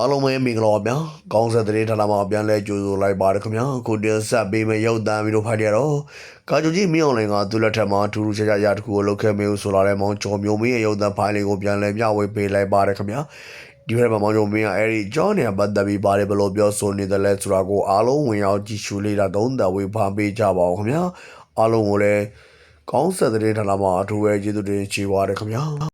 အားလုံးပဲမင်္ဂလာပါဗျာ။ကောင်းဆက်တဲ့ဌာနမှာပြန်လဲကြိုဆိုလိုက်ပါတယ်ခင်ဗျာ။ခုတင်ဆက်ပေးမယ့်ရုပ်သံဗီဒီယိုဖိုင်တွေကတော့ကာဂျူကြီးမင်းအောင်လိုင်ကသူ့လက်ထက်မှာထူးထူးခြားခြားရာတစ်ခုကိုလုပ်ခဲ့မျိုးဆိုလာတဲ့မောင်ကျော်မျိုးမင်းရဲ့ရုပ်သံဖိုင်လေးကိုပြန်လဲမျှဝေပေးလိုက်ပါတယ်ခင်ဗျာ။ဒီဘက်မှာမောင်ကျော်မင်းကအဲဒီကျောင်းနေရာပတ်သက်ပြီးပါတယ်ဘယ်လိုပြောဆိုနေတယ်လဲဆိုတာကိုအားလုံးဝင်ရောက်ကြည့်ရှုလေ့လာသုံးသပ်ဝေဖန်ပေးကြပါဦးခင်ဗျာ။အားလုံးကိုလည်းကောင်းဆက်တဲ့ဌာနမှာအထူးပဲကျေးဇူးတင်ချီးပါတယ်ခင်ဗျာ။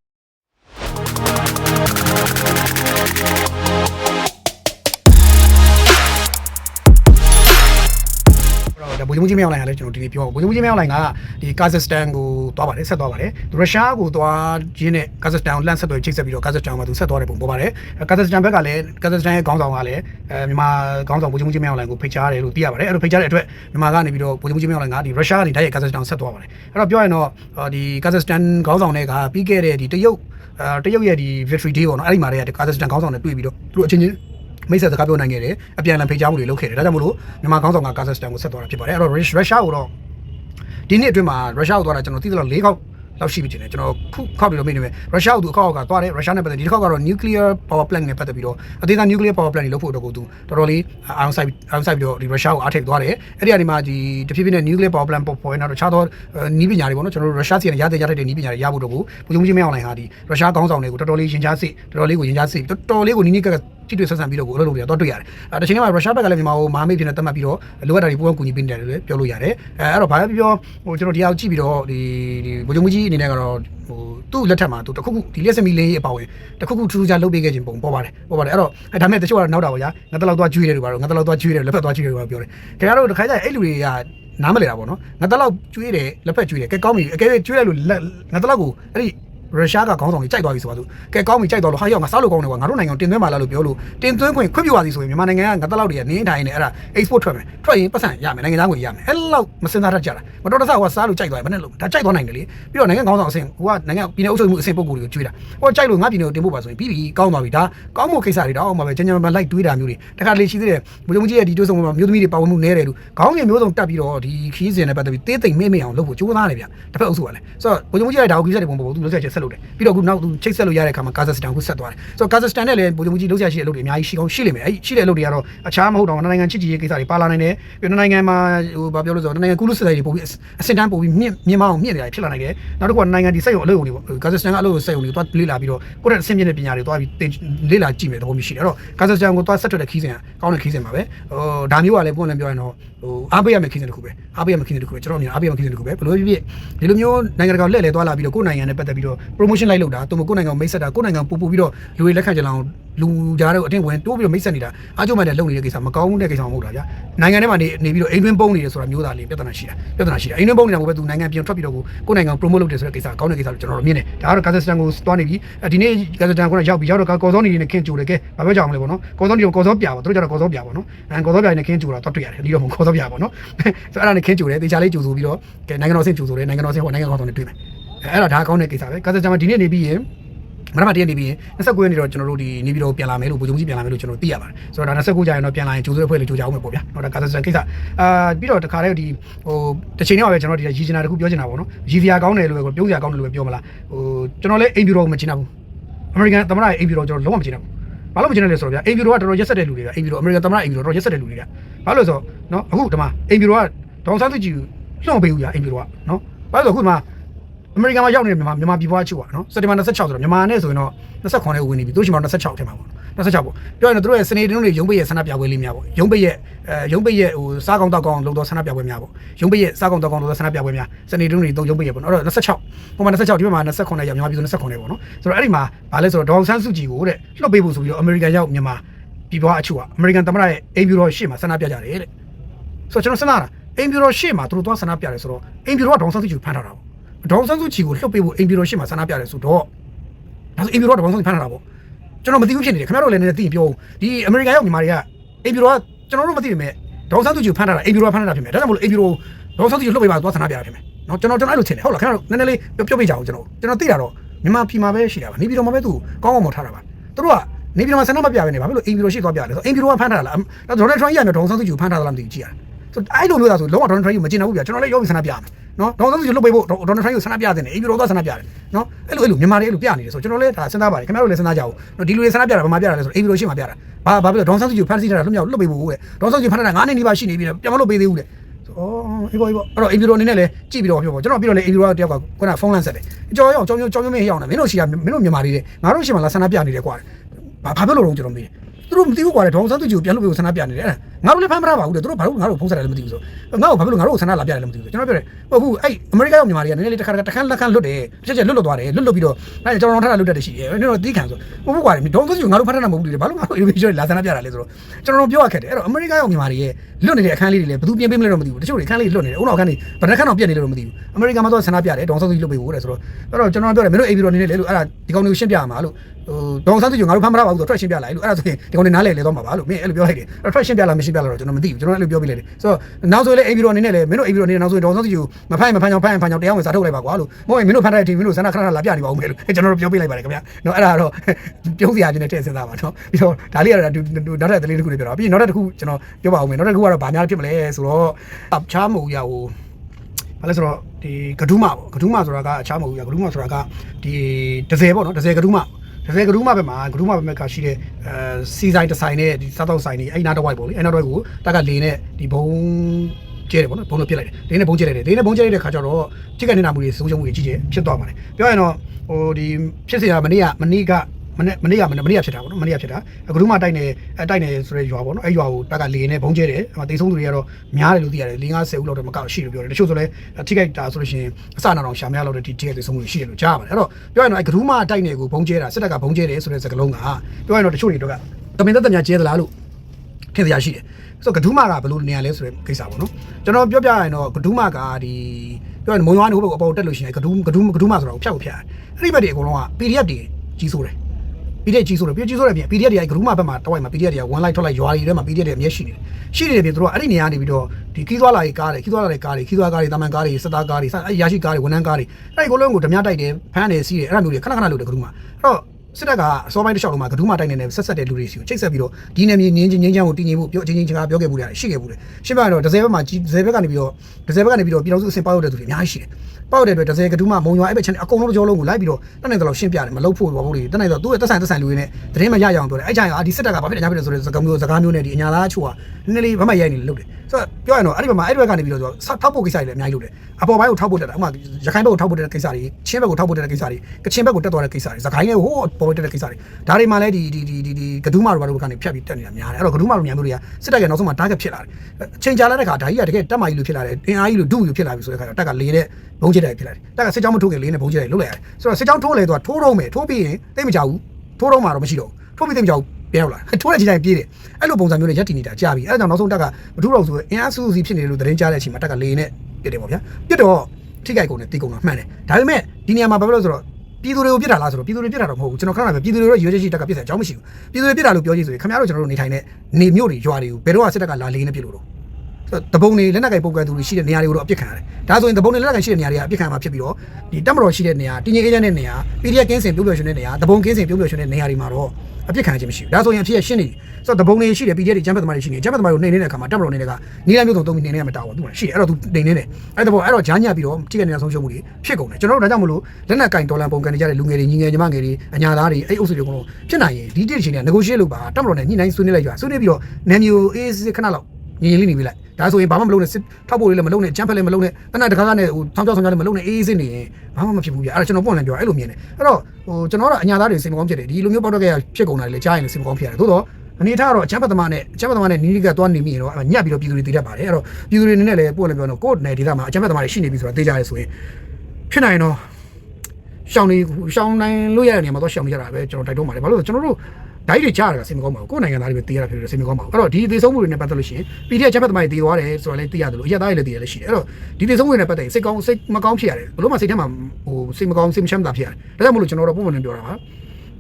ချုပ်ကြီးမင်းအောင်လှိုင်ကလည်းကျွန်တော်ဒီနေ့ပြောဗိုလ်ချုပ်ကြီးမင်းအောင်လှိုင်ကဒီကာဇက်စတန်ကိုသွားပါတယ်ဆက်သွားပါတယ်ရုရှားကိုသွားရင်းနဲ့ကာဇက်စတန်ကိုလန့်ဆက်သွယ်ချိတ်ဆက်ပြီးတော့ကာဇက်စတန်မှာသူဆက်သွားတယ်ပုံပေါ်ပါတယ်ကာဇက်စတန်ဘက်ကလည်းကာဇက်စတန်ရဲ့ခေါင်းဆောင်ကလည်းအဲမြန်မာခေါင်းဆောင်ဗိုလ်ချုပ်ကြီးမင်းအောင်လှိုင်ကိုဖိတ်ကြားတယ်လို့သိရပါတယ်အဲ့လိုဖိတ်ကြားတဲ့အတွက်မြန်မာကနေပြီးတော့ဗိုလ်ချုပ်ကြီးမင်းအောင်လှိုင်ကဒီရုရှားကနေတိုက်ရိုက်ကာဇက်စတန်ကိုဆက်သွားပါတယ်အဲ့တော့ပြောရင်တော့ဒီကာဇက်စတန်ခေါင်းဆောင်တွေကပြီးခဲ့တဲ့ဒီတရုတ်အဲတရုတ်ရဲ့ဒီ victory day ပေါ့နော်အဲ့ဒီမှာတည်းကကာဇက်စတန်ခေါင်းဆောင်တွေတွေ့ပြီးတော့သူတို့အချင်းချင်း မိတ်ဆက်စကားပြောနိုင်ခဲ့တယ်အပြန်အလှန်ဖိတ်ကြားမှုတွေလုပ်ခဲ့တယ်ဒါကြောင့်မို့လို့မြန်မာခေါင်းဆောင်ကကာဇက်စတန်ကိုဆက်သွားတာဖြစ်ပါတယ်အဲ့တော့ရုရှားကိုတော့ဒီနေ့အတွင်းမှာရုရှားကိုသွားတာကျွန်တော်သိသလောက်၄ခေါက်လောက်ရှိပြီတင်တယ်ကျွန်တော်ခုခောက်ပြီးတော့မိနေမယ်ရုရှားကိုသူအခောက်ကသွားတယ်ရုရှားနဲ့ပတ်သက်ဒီတစ်ခေါက်ကတော့ nuclear power plant နဲ့ပတ်သက်ပြီးတော့အသေးသား nuclear power plant တွေလုပ်ဖို့အတွက်ကိုသူတော်တော်လေးအောင်ဆိုင်အောင်ဆိုင်ပြီးတော့ဒီရုရှားကိုအားထိပ်သွားတယ်အဲ့ဒီကနေမှဒီတဖြည်းဖြည်းနဲ့ nuclear power plant ပေါ်ပေါ်နေတော့ခြားသောနီးပညာတွေပေါ့နော်ကျွန်တော်တို့ရုရှားစီကနေရတဲ့ရတဲ့နီးပညာတွေရဖို့တော့ကိုဘုံကြီးမင်းအောင်လိုင်ဟာဒီရုရှားခေါင်းဆောင်တွေကိုတော်တော်လေးရင်ကြားစိတော်တော်လေးကိုရင်ကြားစိတော်တော်လေးကိုနီးနီးကက်ကကြ ည့်တွေ့ဆက်ဆံပြီးတော့ကိုအလုပ်လုပ်နေတာတော့တွေ့ရတယ်အဲတစ်ချိန်မှာရုရှားဘက်ကလည်းမြန်မာကိုမဟာမိတ်ဖြစ်နေတတ်မှတ်ပြီးတော့လိုအပ်တာတွေပူးပေါင်းကူညီပေးနေတယ်လို့လည်းပြောလို့ရတယ်အဲအဲ့တော့ဘာပဲပြောဟိုကျွန်တော်ဒီအောင်ကြည့်ပြီးတော့ဒီဒီဘုံကြုံကြီးအနေနဲ့ကတော့ဟိုသူ့လက်ထက်မှာသူတခုခုဒီလက်စမီလေးအပါဝင်တခုခုထူးထူးခြားလုပ်ပေးခဲ့ခြင်းပုံပေါ်ပါတယ်ပေါ်ပါတယ်အဲ့တော့အဲဒါမဲ့တချို့ကတော့နောက်တာပါဗျာငါတလောက်သွားကျွေးတယ်လို့ပါတော့ငါတလောက်သွားကျွေးတယ်လက်ဖက်သွားကျွေးတယ်လို့ပြောတယ်ခင်ဗျားတို့တစ်ခါကျရင်အဲ့လူတွေကနားမလဲတာပေါ့နော်ငါတလောက်ကျွေးတယ်လက်ဖက်ကျွေးတယ်ကဲကောင်းပြီအကယ်၍ကျွေးလိုက်လို့ငါတလောက်ကိုအဲ့ဒီ ရုရှားကခေါင်းဆောင်ကြီးကြိုက်သွားပြီဆိုပါစို့ကဲကောင်းပြီကြိုက်သွားလို့ဟာရောက်ငါစားလို့ကောင်းတယ်ကွာငါတို့နိုင်ငံတင်သွင်းပါလားလို့ပြောလို့တင်သွင်းခွင့်ခွင့်ပြုပါစီဆိုရင်မြန်မာနိုင်ငံကငါတက်လောက်တွေကနေထိုင်နေအဲ့ဒါ export ထွက်မယ်ထွက်ရင်ပတ်စံရမယ်နိုင်ငံသားငွေရမယ်အဲ့လောက်မစင်စားတတ်ကြတာမတော်တဆဟိုကစားလို့ကြိုက်သွားရင်ဘယ်နဲ့လို့ဒါကြိုက်သွားနိုင်တယ်လေပြီးတော့နိုင်ငံခေါင်းဆောင်အဆင့်ဟိုကနိုင်ငံပြည်내အုပ်ချုပ်မှုအဆင့်ပုံကိုယ်တွေကိုကြွေးတာဟိုကြိုက်လို့ငါပြည်내ကိုတင်ဖို့ပါဆိုရင်ပြီးပြီကောင်းသွားပြီဒါကောင်းမှုကိစ္စတွေတော့မှပဲကျန်ကျန်မလိုက်တွေးတာမျိုးတွေတခါလေရှိသေးတယ်ဘုံကြီးရဲ့ဒီတိုးဆုံးမှာမျိုးသမီးတွေပါဝင်မှုနည်းတယ်လို့ခေါင်းငယ်မျိုးစုံတက်ပြီးတော့ဒီခီးစဉ်နဲ့ပတ်သက်ပြီးတေးသိမ့်မေ့မေ့အောင်လုပ်ဖို့ကြိုးစားတယ်ဗျတစ်ဖက်အုပ်စုကလည်းဆိုတော့ဘုံကြီးရဲ့ဒါကိုခီးဆက်တွေပုံပေါ်သူလုံးဆက်ချက်ဆက်လုပ်တယ်ပြီးတော့ခုနောက်သူချိတ်ဆက်လို့ရတဲ့အခါမှာကာဇက်စတန်ကိုဆက်သွားတယ်ဆိုတော့ကာဇက်စတန်နဲ့လည်းဘုံကြီးလုံးဆက်ရှိတဲ့အလုပ်တွေအများကြီးရှိကောင်းရှိလိမ့်မယ်အဲ့ရှိတဲ့အလုပ်တွေကတော့အခြားမဟုတ်တော့နိုင်ငံချစ်ကြည်ရေးကိစ္စတွေပါလာနိုင်တယ်ပြီးတော့နိုင်ငံမှာဟိုဘာပြောလို့ဆိုတော့နိုင်ငံကူးလူစစ်တွေပို့ပြီးအစင်တန်းပို့ပြီးမြင့်မြင့်မအောင်မြင့်နေတာဖြစ်လာနိုင်တယ်နောက်တစ်ခုကနိုင်ငံဒီစက်ရုံအလုပ်တွေပေါ့ကာဇက်စတန်ကအလုပ်ကိုစက်ရုံတွေသွားလေ့လာပြီးတော့ကိုယ့်ရဲ့အဆင့်မြင့်တဲ့ပညာတွေသွားပြီးလေ့လာကြည့်မယ်သဘောမျိုးရှိတယ်အဲ့တော့ကာဇက်စတန်ကိုသွားဆက်ထွက်တဲ့ခီးစဉ်ကကောင်းတဲ့ခီးစဉ်ပါပဲဟိုဒါမျိုးကလည်းပုံနဲ့ပြောရင်တော့ဟိုအားပေးရမယ့်ခီးစဉ်တစ်ခုပဲအားပေးရမယ့်ခီးစဉ်တစ်ခုပဲကျွန်တော်မြင်အားပေးရမယ့်ခီးစဉ်တစ်ခုပဲဘယ်လိုဖြစ်ဖြစ်ဒီလိုမျိုးနိုင်ငံတကာလှည့်လည်သွားလာပြီးတော့ကိုယ့်နိုင်ငံနဲ့ပတ်သက်ပြီးတော့ promotion လိုက်လုပ်တာသူမကိုယ့်နိုင်ငံကိုမိတ်ဆက်တာကိုယ့်နိုင်ငံပို့ပို့ပြီးတော့လူတွေလက်ခံကြအောင်လူကြားတွေကိုအတင်းဝင်တိုးပြီးတော့မိတ်ဆက်နေတာအားကျုံမဲ့တဲ့လုပ်နေတဲ့ကိစ္စမကောင်းတဲ့ကိစ္စမဟုတ်တာဗျာနိုင်ငံထဲမှာနေနေပြီးတော့အိမ်တွင်းပုံနေတယ်ဆိုတာမျိုးသားလေးပြဿနာရှိတာပြဿနာရှိတာအိမ်တွင်းပုံနေတာကိုပဲသူနိုင်ငံပြန်ထွက်ပြီးတော့ကိုကိုယ့်နိုင်ငံ promote လုပ်တယ်ဆိုတဲ့ကိစ္စကောင်းတဲ့ကိစ္စလို့ကျွန်တော်တို့မြင်တယ်ဒါကတော့ကာဇက်စတန်ကိုသွားနေပြီဒီနေ့ကာဇက်စတန်ကိုရောက်ပြီးရောက်တော့ကော်စောနေနေနဲ့ခင်းကြိုတယ်ကဲဘာပြောကြအောင်လဲပေါ့နော်ကော်စောနေကော်စောပြပါတို့ကြတော့ကော်စောပြပါနော်အဲကော်စောပြနေခင်းကြိုတာတော့တွေ့ရတယ်ဒီတော့မကော်စောပြပါနော်ဆိုအဲ့ဒါနဲ့ခင်းကြိုတယ်တေချာလေးကြိုဆိုပြီးတော့ကဲနိုင်ငံတော်ဆင့်ကြိုဆိုတယ်နိုင်ငံတော်ဆင့်ဟိုနိုင်ငံကောင်းဆောင်နဲ့တွေ့မယ် အဲ့တော့ဒါကောင်းတဲ့ကိစ္စပဲကာဇက်စတန်မှာဒီနေ့နေပြီးရင်မနက်ဖြန်တရက်နေပြီးရင်29ရက်နေ့တော့ကျွန်တော်တို့ဒီနေပြည်တော်ပြန်လာမယ်လို့ဗိုလ်ချုပ်ကြီးပြန်လာမယ်လို့ကျွန်တော်သိရပါတယ်ဆိုတော့ဒါ29ကြာရင်တော့ပြန်လာရင်ဂျိုးဆွဲဖွဲ့လေးဂျိုးကြအောင်ပဲပေါ့ဗျာတော့ဒါကာဇက်စတန်ကိစ္စအာပြီးတော့တခါတည်းဒီဟိုတစ်ချိန်တော့ပဲကျွန်တော်ဒီရီဂျင်နာတခုပြောချင်တာပေါ့နော်ရီစရာကောင်းတယ်လို့ပဲပြောစရာကောင်းတယ်လို့ပဲပြောမလားဟိုကျွန်တော်လည်းအိမ်ပြူတော်ကိုမချင်တော့ဘူးအမေရိကန်သမ္မတရဲ့အိမ်ပြူတော်ကျွန်တော်လုံးဝမချင်တော့ဘူးဘာလို့မချင်လဲဆိုတော့ဗျာအိမ်ပြူတော်ကတော်တော်ရက်ဆက်တဲ့လူတွေကအိမ်ပြူတော်အမေရိကန်သမ္မတအိမ်ပြူတော်တော်ရက်ဆက်တဲ့လူတွေကဘာလို့လဲဆိုတော့နော်အခုဒီမှာအိမ်ပြူတော်ကဒေါန်ဆန်းစုကြည်လွှင့်ပေးဘူးဗျာအိမ်ပြူတော်ကနော်ဘာလို့လဲဆိုတော့အခုဒီမှာ အမေရိကန်မှာရောက်နေတဲ့မြန်မာမြန်မာပြည်ပွားချို့ပါနော်စက်တင်ဘာ26ဆိုတော့မြန်မာနဲ့ဆိုရင်တော့29နဲ့ဝင်နေပြီသူ့ချိန်မှာ26ထဲမှာပေါ့26ပေါ့ပြောရင်တို့ရဲ့စနေတင်းတွေရုံးပိတ်ရဲ့ဆန္ဒပြပွဲလေးများပေါ့ရုံးပိတ်ရဲ့အဲရုံးပိတ်ရဲ့ဟိုစားကောင်းတောက်ကောင်းလုံတော့ဆန္ဒပြပွဲများပေါ့ရုံးပိတ်ရဲ့စားကောင်းတောက်ကောင်းလုံတော့ဆန္ဒပြပွဲများစနေတင်းတွေတုံရုံးပိတ်ရဲ့ပေါ့နော်အဲ့တော့26ပုံမှန်26ဒီဘက်မှာ29နဲ့ရောက်မြန်မာပြည်ဆို29နဲ့ပေါ့နော်ဆိုတော့အဲ့ဒီမှာဘာလဲဆိုတော့ဒေါအောင်ဆန်းစုကြည်ကိုတဲ့လွှတ်ပေးဖို့ဆိုပြီးတော့အမေရိကန်ရောက်မြန်မာပြည်ပွားအချို့ကအမေရိကန်သမ္မတရဲ့အိမ်ဖြူတော်ရှေ့မှာဆန္ဒပြကြတယ်တဲ့ဆိုတော့ကျွန်တော်စဉ်းစားတာအိမ်ဖြူတော်ရှေ့မှာသူတို့သွားဆန္ဒပြတယ်ဆိုတော့အိမ်ဖြူတော်ကဒေါအောင်ဆန်းစုကြည်ကိုဖမ်းထားတာပေါ့ ဒေါအောင်ဆန်းစုကြည်ကိုလွှတ်ပေးဖို့အိမ်ဖြူတော်ရှေ့မှာဆန္ဒပြတယ်ဆိုတော့ဒါဆိုအိမ်ဖြူတော်ကဒေါအောင်ဆန်းစုကြည်ဖမ်းထားတာပေါ့ကျွန်တော်မသိဘူးဖြစ်နေတယ်ခင်ဗျားတို့လည်းလည်းသိရင်ပြောဒီအမေရိကန်ရောက်မြန်မာတွေကအိမ်ဖြူတော်ကကျွန်တော်တို့မသိပေမဲ့ဒေါအောင်ဆန်းစုကြည်ကိုဖမ်းထားတာအိမ်ဖြူတော်ကဖမ်းထားတာဖြစ်မယ်ဒါကြောင့်မလို့အိမ်ဖြူတော်ဒေါအောင်ဆန်းစုကြည်လွှတ်ပေးပါသွားဆန္ဒပြတာဖြစ်မယ်နော်ကျွန်တော်ကျွန်တော်အဲ့လိုထင်တယ်ဟုတ်လားခင်ဗျားတို့နည်းနည်းလေးပြောပြကြအောင်ကျွန်တော်ကျွန်တော်သိတာတော့မြန်မာပြည်မှာပဲရှိတာပါနေပြည်တော်မှာပဲသူကောင်းကောင်းမထားတာပါသူတို့ကနေပြည်တော်မှာဆန္ဒမပြဘဲနေပါဘယ်လိုအိမ်ဖြူတော်ရှိသွားပြလဲဆိုအိမ်ဖြူတော်ကဖမ်းထားတာလားဒါဒေါ်နယ်ထရန့်ရမယ်ဒေါအောင်ဆန်းစုကြည်ကိုဖမ်းထားတာလားမသိဘူးကြည့်ရတယ်ဆိုအဲ့လိုမျိုးသားဆိုလုံးဝဒေါ်နယ်ထရန့်ကိုမကျင်တော့ဘူးဗျာကျွန်တော်လည်းရောပြီးဆန္ဒပြရမယ် နော်ဒေါအောင်ဆန်းစုကြည်လွတ်ပေးဖို့ဒေါ်နယ်ထရန့်ကိုဆန္ဒပြတဲ့နေအိမ်ပြည်တော်သားဆန္ဒပြတယ်နော်အဲ့လိုအဲ့လိုမြန်မာတွေအဲ့လိုပြနေတယ်ဆိုကျွန်တော်လည်းဒါစဉ်းစားပါတယ်ခင်ဗျားတို့လည်းစဉ်းစားကြအောင်နော်ဒီလူတွေဆန္ဒပြတာဘာမှပြတာလဲဆိုအိမ်ပြည်တော်ရှိမှပြတာဘာဘာဖြစ်လို့ဒေါအောင်ဆန်းစုကြည်ဖန်ဆီးထားတာလွတ်မြောက်လွတ်ပေးဖို့တဲ့ဒေါအောင်ဆန်းစုကြည်ဖန်ထားတာ9နှစ်နီးပါးရှိနေပြီပြန်မလွတ်ပေးသေးဘူးတဲ့အော်အေးပေါ့အေးပေါ့အဲ့တော့အိမ်ပြည်တော်အနေနဲ့လည်းကြည့်ပြီးတော့ပြောပေါ့ကျွန်တော်ပြီးတော့လည်းအိမ်ပြည်တော်တယောက်ကခုနဖုန်းလန့်ဆက်တယ်ကြော်ရောက်ကြောင်ကြောင်ကြောင်မင်းရောက်နေမင်းတို့ရှိရမင်းတို့မြန်မာတွေတဲ့ငါတို့ရှိမှလာဆန္ဒပြနေတယ်ကွာဘာဘာဖြစ်လို့တော့ကျွန်တော်မေးတယ်သူတို့မသိဘူးကွာဒေါအောင်ဆန်းစုကြည်ကိုပြန်လွတ်ပေးဖို့ဆန္ဒပြနေတယ်အဲ့ငါတို့လည်းဖမ်းမရပါဘူးတဲ့သူတို့ဘာလို့ငါတို့ဖုန်းဆက်တယ်လည်းမသိဘူးဆိုငါ့ကိုဘာဖြစ်လို့ငါတို့ဆန္ဒလာပြတယ်လည်းမသိဘူးကျွန်တော်ပြောတယ်ဟုတ်ဘူးအဲ့အမေရိကရောက်မြန်မာတွေကနည်းနည်းလေးတစ်ခါတစ်ခါလက်ခံလွတ်တယ်ချက်ချက်လွတ်လွတ်သွားတယ်လွတ်လွတ်ပြီးတော့အဲ့ကျွန်တော်ထပ်တာလွတ်တတ်တယ်ရှိတယ်နင်တို့တီးခံဆိုဟုတ်ဘူးကွာဒေါအောင်ဆန်းစုကြည်ငါတို့ဖမ်းတာမဟုတ်ဘူးလေဘာလို့ငါတို့ education လာဆန္ဒပြတာလဲဆိုတော့ကျွန်တော်ပြောရခက်တယ်အဲ့တော့အမေရိကရောက်မြန်မာတွေရဲ့လွတ်နေတဲ့အခန်းလေးတွေလည်းဘယ်သူပြင်ပေးမလဲတော့မသိဘူးတချို့တွေအခန်းလေးလွတ်နေတယ်ဥနောက်အခန်းလေးဘယ်နှခန်းတော့ပြက်နေလဲတော့မသိဘူးအမေရိကမှာတော့ဆန္ဒပြတယ်ဒေါအောင်ဆန်းစုကြည်လွတ်ပေးဖို့တဲ့ဆိုတော့အဲ့တော့ကျွန်တော်ပြောတယ်မင်းတို့ AB တော်နေနေလေလို့အဲ့ဒါဒီကောင်တွေကိုရှင်းပြရမှာလို့ဟိုဒေါအောင်ဆန်းစုကြည်ငါတို့ဖမ်းမရပါဘူးဆိုတော့ထွက်ရှင်းပြလိုက်လို့အဲ့ဒါဆိုရင်ဒီကောင်တွေနားလဲလဲတော့မှာပါလို့မင်းအဲ့လိုပြောလိုက်တယ်အဲ့ထွက်ရှင်းပြလားမရှင်းပြလားတော့ကျွန်တော်မသိဘူးကျွန်တော်အဲ့လိုပြောပြလိုက်တယ်ဆိုတော့နောက်ဆိုရင်လည်း AB တော်အနေနဲ့လည်းမင်းတို့ AB တော်အနေနဲ့နောက်ဆိုရင်ဒေါအောင်ဆန်းစုကြည်ကိုမဖိုင်မဖမ်းချောင်းဖမ်းရင်ဖမ်းချောင်းတရားဝင်စာထုတ်လိုက်ပါကွာလို့မဟုတ်ရင်မင်းတို့ဖမ်းတဲ့အချိန်မင်းတို့ဆန္ဒခဏခဏလာပြနေပါဦးမယ်လို့ကျွန်တော်တို့ပြောပြလိုက်ပါတယ်ခင်ဗျာနော်အဲ့ဒါတော့ပြုံးစရာချင်းနဲ့ထည့်စဉ်းစားပါနော်ပြီးတော့ဒါလေးကတော့နောက်ထပ်တလေးတစ်ခုလေးပြောတော့ပြီးနောက်ထပ်တစ်ခုကျွန်တော်ပြောပါဦးမယ်နောက်ထပ်တစ်ခုကတော့ဗာများဖြစ်မလဲဆိုတော့အချားမဟုတ်ရဟိုဘာလဲဆိုတော့ဒီကဒူးမပေါ့ကဒူးမဆိုတာကအခြားမဟုတ်ဘူးကဒူးမဆိုတာကဒီဒဇယ်ပေါ့နော်ဒဇယ်ကဒူးမ ဒဇယ်ကဒူးမဘက်မှာကဒူးမဘက်မှာကရှိတဲ့အဲစီဆိုင်တစ်ဆိုင်နဲ့ဒီစားတော့ဆိုင်တွေအဲ့နားတစ်ဝိုက်ပေါ့လေအဲ့နားတစ်ဝိုက်ကိုတက်ကလေနဲ့ဒီဘုံကျဲတယ်ပေါ့နော်ဘုံလို့ပြစ်လိုက်တယ်လေနဲ့ဘုံကျဲလိုက်တယ်လေနဲ့ဘုံကျဲလိုက်တဲ့ခါကျတော့ဖြစ်ကနေနာမှုတွေစိုးရုံမှုတွေကြီးကျယ်ဖြစ်သွားပါတယ်ပြောရင်တော့ဟိုဒီဖြစ်စီတာမနေ့ကမနေ့က မနေ့မနေ့ကမနေ့မနေ့ကဖြစ်တာပေါ့နော်မနေ့ကဖြစ်တာကဒူးမတိုက်နေအတိုက်နေဆိုတဲ့ရွာပေါ့နော်အဲ့ရွာကိုတက်ကလေနဲ့ဘုံကျဲတယ်အဲ့မှာတိတ်ဆုံးသူတွေကတော့များတယ်လို့သိရတယ်၄50ဦးလောက်တော့မကတော့ရှိလို့ပြောတယ်တချို့ဆိုလည်းထိခိုက်တာဆိုလို့ရှိရင်အစနာတော့ရှာမရလို့ဒီထိခိုက်တိတ်ဆုံးမှုရှိတယ်လို့ကြားပါတယ်အဲ့တော့ပြောရင်တော့အဲ့ကဒူးမတိုက်နေကိုဘုံကျဲတာစစ်တပ်ကဘုံကျဲတယ်ဆိုတဲ့စကားလုံးကပြောရင်တော့တချို့တွေတော့ကကမင်သက်တများကျဲသလားလို့ထင်စရာရှိတယ်ဆိုတော့ကဒူးမကဘယ်လိုနေရလဲဆိုတဲ့ကိစ္စပေါ့နော်ကျွန်တော်ပြောပြရရင်တော့ကဒူးမကဒီပြောရင်မုံရွာနေဟိုဘက်အပေါ်တက်လို့ရှိရင်ကဒူးကဒူးကဒူးမဆိုတာကိုဖျောက်ကိုဖျက်အဲ့ဒီဘက်တွေအကုန်လုံးက PDF တွေကြီးစိုးတယ် PDF ကြီးဆိုတယ်ပြီးကြီးဆိုတယ်ပြင် PDF တွေကဂရုမဘက်မှာတဝိုက်မှာ PDF တွေက one light ထွက်လိုက်ရွာတွေထဲမှာ PDF တွေအမြဲရှိနေတယ်ရှိနေတယ်ပြင်သူတို့ကအဲ့ဒီနေရာနေပြီးတော့ဒီခီးသွားလာရေးကားတွေခီးသွားလာတဲ့ကားတွေခီးသွားကားတွေတာမန်ကားတွေစတာကားတွေအဲ့ရရှိကားတွေဝန်ထမ်းကားတွေအဲ့ဒီကိုလုံးကိုဓမြတိုက်တယ်ဖမ်းတယ်စီးတယ်အဲ့လိုမျိုးတွေခဏခဏလုပ်တယ်ဂရုမအဲ့တော့ စစ်တပ်ကအစောပိုင်းတစ်လျှောက်လုံးမှာဂဒူးမတိုက်နေတယ်ဆက်ဆက်တဲ့လူတွေစီကိုချိတ်ဆက်ပြီးတော့ဒီနယ်မြေငင်းချင်းငင်းချမ်းကိုတည်ငြိမ်ဖို့ပြောချင်းချင်းချာပြောခဲ့မှုတွေရှိခဲ့မှုတွေရှင်းပြရတော့ဒဇယ်ဘက်မှာဒဇယ်ဘက်ကနေပြီးတော့ဒဇယ်ဘက်ကနေပြီးတော့ပြည်တော်စုအစင်ပေါက်ရတဲ့သူတွေအများကြီးရှိတယ်ပေါက်တဲ့အတွက်ဒဇယ်ကဒူးမမုံရွာအဲ့ဘက်ချန်အကုန်လုံးကြောလုံးကိုလိုက်ပြီးတော့တနိုင်တော့ရှင်းပြတယ်မလုပ်ဖို့ဘောဖို့တွေတနိုင်တော့သူ့ရဲ့တက်ဆိုင်တက်ဆိုင်လူတွေနဲ့တရင်မရရအောင်ပြောတယ်အဲ့ချင်ကဒီစစ်တပ်ကဘာဖြစ်ညာဖြစ်လဲဆိုတဲ့စကားမျိုးစကားမျိုးနဲ့ဒီအညာသားအချို့ကနည်းနည်းလေးဗမာရိုက်နေလို့လုပ်တယ်ဆိုတော့ပြောရရင်တော့အဲ့ဒီဘက်မှာအဲ့ဒီဘက်ကနေပြီးတော့ထောက်ဖို့ကိစ္စတွေလည်းအများကြီးလုပ်တယ်အပေါ်ပိုင်းကိုထောက်ဖို့တက်တာဥပမာရခိုင်ဘက်ကိုထောက်ဖို့တက်တဲ့ကိစ္စတွေချင်းဘက်ကိုထောက်ဖို့တက်တဲ့ကိစ္စတွေကချင်ဘက်ကိုတက်သွားတဲ့ကိစ္စတွေစကိုင်းနဲ့ဟိုးပေါ်တက်တဲ့ကိစ္စတွေဒါတွေမှလည်းဒီဒီဒီဒီဒီဂဒူးမာတို့ဘာတို့ကနေဖြတ်ပြီးတက်နေတာများတယ်အဲ့တော့ဂဒူးမာတို့မြန်မျိုးတွေကစစ်တပ်ကနောက်ဆုံးမှာ target ဖြစ်လာတယ်အချိန်ကြာလာတဲ့ခါဒါကြီးကတကယ်တက်မာကြီးလို့ဖြစ်လာတယ်အင်အားကြီးလို့ဒုလို့ဖြစ်လာပြီဆိုတဲ့ခါကျတော့တက်ကလေးနဲ့ဘုံကျတဲ့ဖြစ်လာတယ်တက်ကစစ်ကြောင်းမထိုးခင်လေးနဲ့ဘုံကျတဲ့လုတ်လိုက်ရတယ်ဆိုတော့စစ်ကြောင်းထိုးလေတော့ထိုးတော့မယ်ထိုးပြီးရင်တိတ်မကြဘူးထိုးတော့မှတော့မရှိတော့ဘူးထိုးပြီးတိတ်မကြဘူး ပြန်ရောက်လာထိုးတဲ့ချိန်တိုင်းပြေးတယ်အဲ့လိုပုံစံမျိုးနဲ့ရက်တည်နေတာကြာပြီအဲ့ဒါကြောင့်နောက်ဆုံးတက်ကမထူးတော့ဆိုအင်အားစုစုစီဖြစ်နေတယ်လို့သတင်းကြားတဲ့အချိန်မှာတက်ကလေးနဲ့ပြစ်တယ်ပေါ့ဗျာပြစ်တော့ထိခိုက်ကုန်တယ်တီးကုန်တော့မှန်တယ်ဒါပေမဲ့ဒီနေရာမှာဘာဖြစ်လို့ဆိုတော့ပြည်သူတွေကိုပြစ်တာလားဆိုတော့ပြည်သူတွေပြစ်တာတော့မဟုတ်ဘူးကျွန်တော်ခဏပဲပြည်သူတွေတော့ရွေးချယ်ရှိတက်ကပြစ်တယ်အကြောင်းမရှိဘူးပြည်သူတွေပြစ်တာလို့ပြောကြည့်ဆိုရင်ခင်ဗျားတို့ကျွန်တော်တို့နေထိုင်တဲ့နေမြို့တွေရွာတွေကိုဘယ်တော့မှစစ်တပ်ကလာလေးနဲ့ပြစ်လို့တော့ တပုံတွေလက်နက်ကင်ပုံကန်သူတွေရှိတဲ့နေရာတွေကိုတော့အပြစ်ခံရတယ်ဒါဆိုရင်တပုံတွေလက်နက်ကင်ရှိတဲ့နေရာတွေကအပြစ်ခံမှာဖြစ်ပြီးတော့ဒီတက်မတော်ရှိတဲ့နေရာတင်းငယ်အေးချမ်းတဲ့နေရာ PDF ကင်းစင်ပြုတ်ပြွှွှင်တဲ့နေရာတပုံကင်းစင်ပြုတ်ပြွှွှင်တဲ့နေရာတွေမှာတော့အပြစ်ခံခြင်းမရှိဘူးဒါဆိုရင်အဖြစ်ရရှင်းနေဆိုတော့တပုံတွေရှိတယ် PDF တွေကျန်းဖက်သမားတွေရှိနေကျန်းဖက်သမားတွေနေနေတဲ့အခါမှာတက်မတော်နေတဲ့ကနီးလမ်းမျိုးစုံသုံးပြီးနေနေရမှာတာဝန်သူကရှိတယ်အဲ့တော့သူနေနေတယ်အဲ့တော့အဲ့တော့ဂျားညပ်ပြီးတော့ထိခိုက်နေတာဆုံးရှုံးမှုတွေဖြစ်ကုန်တယ်ကျွန်တော်တို့ဒါကြောင့်မလို့လက်နက်ကင်ဒေါ်လာပုံကန်နေကြတဲ့လူငယ်တွေညီငယ်ညီမငယ်တွေအညာသားတွေအဲ့အုပ်စုတွေကတော့ဖြစ်နိုင်ရင်ဒီတစ်ချိန်က negotiate လုပ်ပါတက်မတော်နဲ့ညှိနှိုင်းဆွေးနွေးလိုက်ကြဆွေးနွေးပြီးတော့နာမည်ကိုအေးစစ်ခဏလောက်ညီညီလေးနေပြီးလိုက် ဒါဆိုရင်ဘာမှမလုပ်နဲ့စစ်ထောက်ဖို့လေးလည်းမလုပ်နဲ့ချမ်းဖက်လည်းမလုပ်နဲ့တနက်တကားကနဲ့ဟိုထောင်းကြောက်ဆောင်ကြောက်လည်းမလုပ်နဲ့အေးစစ်နေရင်ဘာမှမဖြစ်ဘူးပြအဲ့ဒါကျွန်တော်ပွင့်လည်းပြောအဲ့လိုမြင်တယ်အဲ့တော့ဟိုကျွန်တော်ကတော့အညာသားတွေစိတ်မကောင်းဖြစ်တယ်ဒီလိုမျိုးပေါက်တော့ခဲ့ဖြစ်ကုန်တာလေကြားရင်လည်းစိတ်မကောင်းဖြစ်ရတယ်သို့တော့အနေထားတော့အချမ်းပတ်သမားနဲ့အချမ်းပတ်သမားနဲ့နီးနီးကသွားနေမိရင်တော့ညက်ပြီးတော့ပြည်သူတွေတည်တတ်ပါတယ်အဲ့တော့ပြည်သူတွေအနေနဲ့လည်းပို့လည်းပြောတော့ကိုယ့်နယ်ဒေသမှာအချမ်းပတ်သမားတွေရှိနေပြီဆိုတာသိကြရဲဆိုရင်ဖြစ်နိုင်တော့ရှောင်းနေရှောင်းနိုင်လို့ရတဲ့နေရာမှာတော့ရှောင်းနေကြတာပဲကျွန်တော်တိုက်တွန်းပါတယ်ဘာလို့လဲဆိုကျွန်တော်တို့ ဓာတ်တွေကြားရတာစိတ်မကောင်းပါဘူးကိုယ်နိုင်ငံသားတွေပဲသိရတာဖြစ်လို့စိတ်မကောင်းပါဘူးအဲ့တော့ဒီသေဆုံးမှုတွေနဲ့ပတ်သက်လို့ရှိရင် PDF ချက်ဖက်သမားတွေတည်သွားတယ်ဆိုတာလည်းသိရတယ်လို့အရက်သားတွေလည်းသိရလည်းရှိတယ်အဲ့တော့ဒီသေဆုံးမှုတွေနဲ့ပတ်သက်ရင်စိတ်ကောင်းစိတ်မကောင်းဖြစ်ရတယ်ဘလို့မှစိတ်ထဲမှာဟိုစိတ်မကောင်းစိတ်မချမ်းသာဖြစ်ရတယ်ဒါကြောင့်မို့လို့ကျွန်တော်တို့ပုံမှန်ပြောတာပါ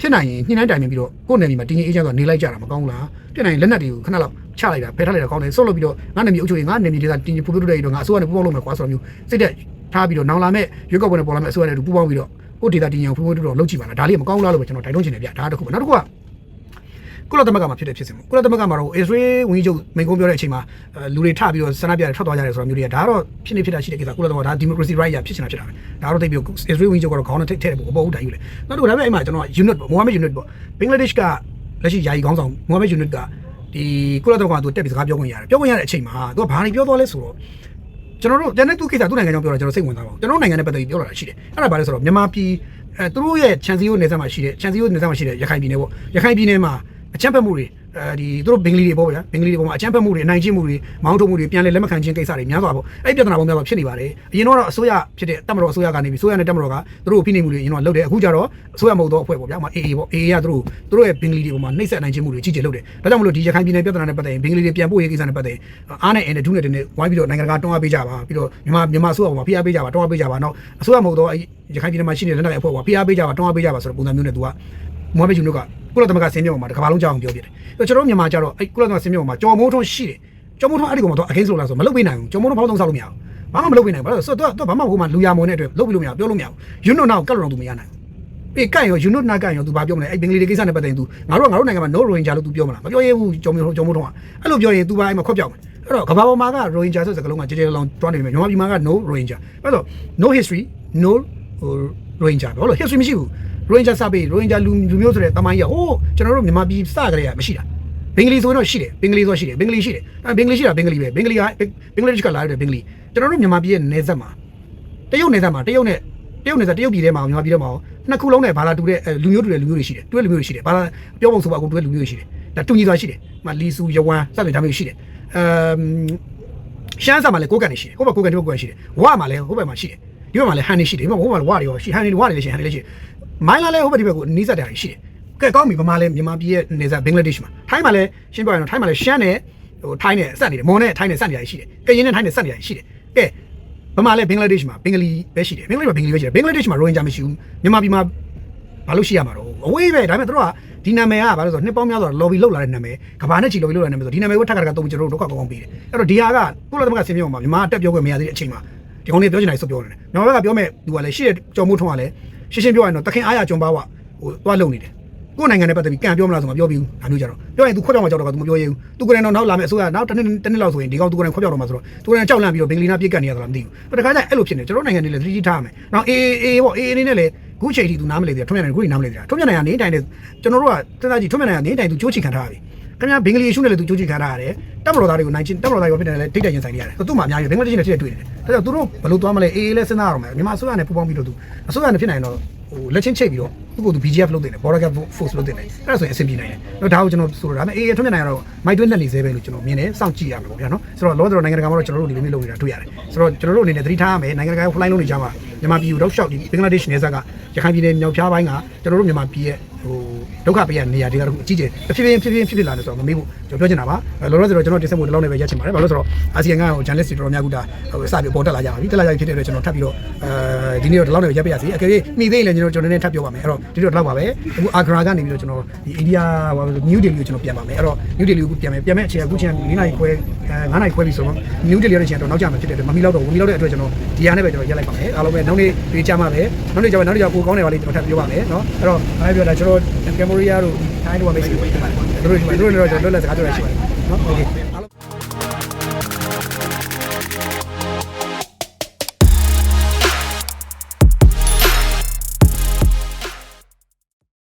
ဖြစ်နိုင်ရင်ညှိနှိုင်းတိုင်ပင်ပြီးတော့ကိုယ့်နယ်မြေမှာတင်းကြီးအေးချမ်းစွာနေလိုက်ကြတာမကောင်းဘူးလားဖြစ်နိုင်ရင်လက်နက်တွေကိုခဏလောက်ချလိုက်တာဖယ်ထားလိုက်တာကောင်းတယ်ဆုတ်လို့ပြီးတော့ငါနယ်မြေအုပ်ချုပ်ရေးငါနယ်မြေဒေသတင်းကြီးဖူးဖူးတို့တွေတော့ငါအစိုးရနဲ့ပူးပေါင်းလုပ်မယ်ကွာဆိုတော့မျိုးစိတ်သက်ထားပြီးတော့နောင်လာမဲ့ရွေးကောက်ပွဲနဲ့ပေါ်လာမဲ့အစိုးရနဲ့ပူးပေါင်းပြီးတော့ကိုယ့်ဒေသတင်းကြီးကိုဖူးဖူးတို့တော့လုပ်ကြည့်ပါလားဒါလေးမကောင်းလားလို့ပဲကျွန်တော်တိုက်တွန်းချင်တယ်ဗျဒါတစ်ခုပဲနောက်တစ်ခုက ကုလသမဂ္ဂမှာဖြစ်တဲ့ဖြစ်စဉ်ပေါ့ကုလသမဂ္ဂမှာတော့ Israel ဝန်ကြီးချုပ်မိန့်ခွန်းပြောတဲ့အချိန်မှာအဲလူတွေထပြီးတော့ဆန္ဒပြတယ်ထွက်သွားကြတယ်ဆိုတာမျိုးတွေကဒါကတော့ဖြစ်နေဖြစ်တာရှိတဲ့ကိစ္စကုလသမဂ္ဂဒါ democracy right ရဖြစ်ချင်တာဖြစ်တာပဲဒါတော့တိတ်ပြီး Israel ဝန်ကြီးချုပ်ကတော့ခေါင်းနဲ့ထိတ်ထဲတယ်ပေါ့အပေါ်ဦးတိုင်ယူလေနောက်တော့ဒါပေမဲ့အဲ့မှာကျွန်တော် unit ပေါ့ Mohammed unit ပေါ့ဘင်္ဂလားဒေ့ရှ်ကလက်ရှိယာယီခေါင်းဆောင် Mohammed unit ကဒီကုလသမဂ္ဂကသူတက်ပြီးစကားပြောခွင့်ရတယ်ပြောခွင့်ရတဲ့အချိန်မှာသူကဘာတွေပြောသွားလဲဆိုတော့ကျွန်တော်တို့တနေ့သူကိစ္စသူ့နိုင်ငံကြောင့်ပြောတာကျွန်တော်စိတ်ဝင်စားပါဘူးကျွန်တော်နိုင်ငံနဲ့ပတ်သက်ပြီးပြောလာတာရှိတယ်အဲ့ဒါဘာလဲဆိုတော့မြန်မာပြည်အဲသူတို့ရဲ့ချန်စီယိုနေဆက်မှာရှိတဲ့ချန်စီယိုနေဆက်မှာရှိတဲ့ရခိုင်ပြည်နယ်ပေါ့ရခိုင်ပြည်နယ်မှာ အချမ်းဖက်မှုတွေအဲဒီသူတို့ဘင်္ဂလီတွေပေါ့ဗျာဘင်္ဂလီတွေပေါ်မှာအချမ်းဖက်မှုတွေအနိုင်ကျင့်မှုတွေမောင်းထုတ်မှုတွေပြန်လဲလက်မခံခြင်းကိစ္စတွေများစွာပေါ့အဲ့ဒီပြဿနာပေါင်းများစွာဖြစ်နေပါတယ်အရင်တော့အစိုးရဖြစ်တဲ့တပ်မတော်အစိုးရကနေပြီးအစိုးရနဲ့တပ်မတော်ကသူတို့ကိုဖိနှိပ်မှုတွေအရင်တော့လုပ်တယ်အခုကျတော့အစိုးရမဟုတ်တော့အဖွဲ့ပေါ့ဗျာမှာ AA ပေါ့ AA ကသူတို့သူတို့ရဲ့ဘင်္ဂလီတွေပေါ်မှာနှိပ်စက်နိုင်ခြင်းမှုတွေကြီးကြီးလုပ်တယ်ဒါကြောင့်မလို့ဒီရခိုင်ပြည်နယ်ပြဿနာနဲ့ပတ်သက်ရင်ဘင်္ဂလီတွေပြန်ပို့ရေးကိစ္စနဲ့ပတ်သက်ရင်အားနဲ့အင်းနဲ့ဒုနဲ့တနဲ့ဝိုင်းပြီးတော့နိုင်ငံတကာတွန်းအားပေးကြပါပြီးတော့မြန်မာမြန်မာအစိုးရပေါ်မှာဖိအားပေးကြပါတွန်းအားပေးကြပါနောက်အစိုးရမဟုတ်တော့ရခိုင်ပြည်နယ်မှာရှိနေတဲ့လက်နက်အဖွဲ့ပေါ်ဖိအားပေးကြပါတွန်းအားပေးကြပါဆိုတဲ့ပုံစံမျိုးနဲ့သူကမွားဘေဂျူနိုက ကုလသမဂ္ဂဆင်းမြောက်မှာတကမ္ဘာလုံးကြောင်းပြောပြတယ်။ကျွန်တော်တို့မြန်မာကြတော့အဲ့ကုလသမဂ္ဂဆင်းမြောက်မှာကြော်မိုးထုံးရှိတယ်။ကြော်မိုးထုံးအဲ့ဒီကောင်မှာတော့ against လို့လားဆိုမလုပ်ပေးနိုင်ဘူး။ကြော်မိုးထုံးဘာလို့သုံးဆောက်လို့မရဘူး။ဘာမှမလုပ်ပေးနိုင်ဘူး။ဘာလို့ဆိုတော့သူကဘာမှဟိုမှာလူရမုံတဲ့အတွက်လုပ်ပြီးလို့မရဘူးပြောလို့မရဘူး။ unit နောက်ကတ်လို့တော့သူမရနိုင်ဘူး။ပြီးကန့်ရော unit နောက်ကန့်ရောသူဘာပြောမလဲအဲ့ဘင်္ဂလီတွေကိစ္စနဲ့ပတ်သက်ရင်သူငါတို့ကငါတို့နိုင်ငံမှာ no rohingya လို့သူပြောမလားမပြောရဘူးကြော်မိုးထုံးကြော်မိုးထုံးကအဲ့လိုပြောရင်သူဘာအဲ့မှာခွက်ပြောက်မယ်အဲ့တော့ကမ္ဘာပေါ်မှာက rohingya ဆိုတဲ့စကားလုံးကကြဲကြဲလောင်တွားနေပြီမြန်မာပြည်မှာက no rohingya အဲ့တော့ no history no ဟို rohingya ဘာလို့ history မရှိဘူး rohingya စပေး rohingya လူလူမျိုးဆိုတဲ့တမိုင်းရဟိုးကျွန်တော်တို့မြန်မာပြည်စကြရမရှိတာဘင်္ဂလီဆိုရင်တော့ရှိတယ်ဘင်္ဂလီဆိုရှိတယ်ဘင်္ဂလီရှိတယ်အဲဘင်္ဂလီရှိတာဘင်္ဂလီပဲဘင်္ဂလီကဘင်္ဂလားဒေ့ရှ်ကလာရတဲ့ဘင်္ဂလီကျွန်တော်တို့မြန်မာပြည်ရဲ့နယ်စပ်မှာတရုတ်နယ်စပ်မှာတရုတ်နဲ့တရုတ်နယ်စပ်တရုတ်ပြည်ထဲမှာမြန်မာပြည်ထဲမှာနှစ်ခုလုံးနဲ့ဘာလာတူတဲ့လူမျိုးတူတဲ့လူမျိုးတွေရှိတယ်တူတဲ့လူမျိုးတွေရှိတယ်ဘာလာပြောပုံဆိုပါအကုန်တူတဲ့လူမျိုးတွေရှိတယ်ဒါတူညီသွားရှိတယ်မလီဆူယဝမ်စသဖြင့်ဒါမျိုးရှိတယ်အမ်ရှမ်းစာမှာလည်းကိုးကန်နေရှိတယ်ဟိုဘက်ကိုးကန်ဒီဘက်ကိုးကန်ရှိတယ်ဝါမှာလည်းဟိုဘက်မှာရှိတယ်ဒီဘက်မှာလည်းဟန်နေရှိတယ်ဒီဘက်ဟိုဘက်မှာဝါတွေရောရှိဟန်နေဝါတွေလည်းရှိဟန်နေလည်းရှိတယ် မိုင်းလာလည်းဟိုဘက်ဒီဘက်ကိုနီးစပ်တာရှိတယ်ကဲကောင်းပြီဗမာလည်းမြန်မာပြည်ရဲ့နေစားဘင်္ဂလားဒေ့ရှ်မှာထိုင်းမှာလည်းရှင်းပြရအောင်ထိုင်းမှာလည်းရှမ်းနဲ့ဟိုထိုင်းနဲ့ဆက်နေတယ်မွန်နဲ့ထိုင်းနဲ့ဆက်နေတာရှိတယ်ကရင်နဲ့ထိုင်းနဲ့ဆက်နေတာရှိတယ်ကဲဗမာလည်းဘင်္ဂလားဒေ့ရှ်မှာဘင်္ဂလီပဲရှိတယ်ဘင်္ဂလားမှာဘင်္ဂလီပဲရှိတယ်ဘင်္ဂလားဒေ့ရှ်မှာရိုဟင်ဂျာမရှိဘူးမြန်မာပြည်မှာဘာလို့ရှိရမှာတော့အဝေးပဲဒါပေမဲ့တို့ကဒီနာမည်ကဘာလို့ဆိုတော့နှစ်ပေါင်းများစွာ lobby လောက်လာတဲ့နာမည်ကဘာနဲ့ချီ lobby လောက်လာတဲ့နာမည်ဆိုဒီနာမည်ကိုထပ်ခါတခါတုံးကျွန်တော်တို့ဒုက္ခကောင်းကောင်းပေးတယ်အဲ့တော့ဒီဟာကကုလသမဂ္ဂဆင်မြောက်မှာမြန်မာတက်ပြောခွင့်မရသေးတဲ့အချိန်မှာဒီကောင်လေးပြောချင်တယ်ဆိုပြောနေတယ်မြန်မာဘက်ကပြောမဲ့သူကလည်းရှိတဲ့ကြော်မိုးထုံးကလည်း ရှင်းရှင်းပြောရရင်တော့တခင်အားရကြုံပါဝဟိုသွားလုံနေတယ် ကိုယ်နိုင်ငံနဲ့ပတ်သက်ပြီးကံပြောမလားဆိုမှပြောပြီးဘူးဒါမျိုးကြတော့ပြောရင် तू ခွက်ပြောင်းမှကြောက်တော့က तू မပြောရဘူး तू ကိုယ်တိုင်တော့နောက်လာမယ်အစိုးရနောက်တစ်နှစ်တစ်နှစ်လောက်ဆိုရင်ဒီကောင် तू ကိုယ်တိုင်ခွက်ပြောင်းတော့မှဆိုတော့ तू ကိုယ်တိုင်ကြောက်လန့်ပြီးတော့ဘင်္ဂလီနာပြစ်ကတ်နေရသလားမသိဘူးတခါကျရင်အဲ့လိုဖြစ်နေကျွန်တော်နိုင်ငံတွေလည်းသတိကြီးထားရမယ်နောက်အေးအေးပေါ့အေးအေးလေးနဲ့လည်းခုချိန်ထိ तू နားမလဲသေးတာထွန်းမြတ်နိုင်ခုချိန်နားမလဲသေးတာထွန်းမြတ်နိုင်ကနေတိုင်တဲ့ကျွန်တော်တို့ကစဉ်းစားကြည့်ထွန်းမြတ်နိုင်ကနေတိုင် तू ကြိုးချီခံထားရပြီ ခင်ဗျာဘင်္ဂလီရှုနဲ့လည်း तू ကြိုးချီခံထားရတယ်တပ်မတော်သားတွေကိုနိုင်ချင်းတပ်မတော်သားတွေဖြစ်နေတယ်ဒိတ်တိုက်ရင်ဆိုင်နေရတယ်သူ့မှာအများကြီးဘင်္ဂလားဒေ့ရှ်နဲ့ဖြစ်တဲ့တွေ့တယ်ဒါကြောင့်သူတို့ဘယ်လိုသွားမလဲအေးအေးလဲစဉ်းစားရအောင်မယ်မြန်မာအစိုးရနဲ့ပူးပေါင်းပြီးတော့ तू အစိုးရနဲ့ဖြစ်နိုင်တော့ဟိုလက်ချင်းချိတ်ပြီးတော့သူ့ကိုသူ BGF လုပ်တင်တယ် Border Gap Force လုပ်တင်တယ်အဲ့ဒါဆိုရင်အဆင်ပြေနိုင်တယ်။ဒါကိုကျွန်တော်ဆိုတော့ဒါပေမဲ့အေးထွန်းမြတ်နိုင်ကတော့မိုက်တွင်းနဲ့နေသေးပဲလို့ကျွန်တော်မြင်တယ်စောင့်ကြည့်ရမှာပေါ့ဗျာနော်။ဆိုတော့လောတော်နိုင်ငံတကာမှာတော့ကျွန်တော်တို့ဒီလိုမျိုးလုပ်နေတာတွေ့ရတယ်။ဆိုတော့ကျွန်တော်တို့အနေနဲ့သတိထားရမယ်နိုင်ငံတကာ flight လုပ်နေကြမှာမြန်မာပြည်ကိုတော့ short ဒီဘင်္ဂလားဒေ့ရှ်နယ်စပ်ကရခိုင်ပြည်နယ်မြောက်ဖျားပိုင်းကကျွန်တော်တို့မြန်မာပြည်ရဲ့ဟို ဒုက္ခပေးရနေရာတွေကတခုအကြီးကျယ်ဖြစ်ဖြစ်ဖြစ်ဖြစ်ဖြစ်ဖြစ်လာတယ်ဆိုတော့မမေ့ဘူးကျွန်တော်ပြောချင်တာပါ။လောလောဆယ်တော့ကျွန်တော်တင်ဆက်မှုဒီလောက်နဲ့ပဲရက်ချင်ပါတယ်။ဘာလို့ဆိုတော့အာဆီယံကဟို journalist တွေတော်တော်များကူတာဟိုစပြီးပေါ်တက်လာကြပါပြီ။တက်လာကြပြီဖြစ်တဲ့အတွက်ကျွန်တော်ထပ်ပြီးတော့အဲဒီနေ့တော့ဒီလောက်နဲ့ပဲရက်ပြရစီ။အကယ်၍မိသေးရင်လည်းကျွန်တော်ကျွန်တော်နည်းနည်းထပ်ပြောပါမယ်။အဲ့တော့ဒီတော့ဒီလောက်ပါပဲ။အခုအာဂရာကနေပြီးတော့ကျွန်တော်ဒီအိန္ဒိယဟို New Delhi ကိုကျွန်တော်ပြန်ပါမယ်။အဲ့တော့ New Delhi ကိုပြန်မယ်။ပြန်မဲ့အချိန်အခုချိန်၄နာရီခွဲအဲ9နာရီခွဲပြီဆိုတော့ New Delhi ရဲ့အချိန်တော့နောက်ကျမှဖြစ်တဲ့အတွက်မမီလောက်တော့ဘူးမီလောက်တဲ့အတွက်ကျွန်တော်ဒီဟာနဲ့ပဲကျွန်တော်ရက်လိုက်ပါမယ်။အားလုံးပဲနောက်နေ့ဒီကြမှာပဲ။နောက်နေ့ကြမှာနောက်နေ့ကြပိုကောင်းတယ်ပါလေကျွန်တော်ထပ်ပြောပါမယ်နော်။အဲ့တော့အားပြောတာကျွန်တော်ကင်မရာတို့ထိုင်းတို့ကမိတ်ဆွေတွေဖြစ်ပါတယ်။တို့တို့တို့လည်းကျွန်တော်လွတ်လပ်စကားပြောရရှိပါတယ်နော်။โอเคအားလုံး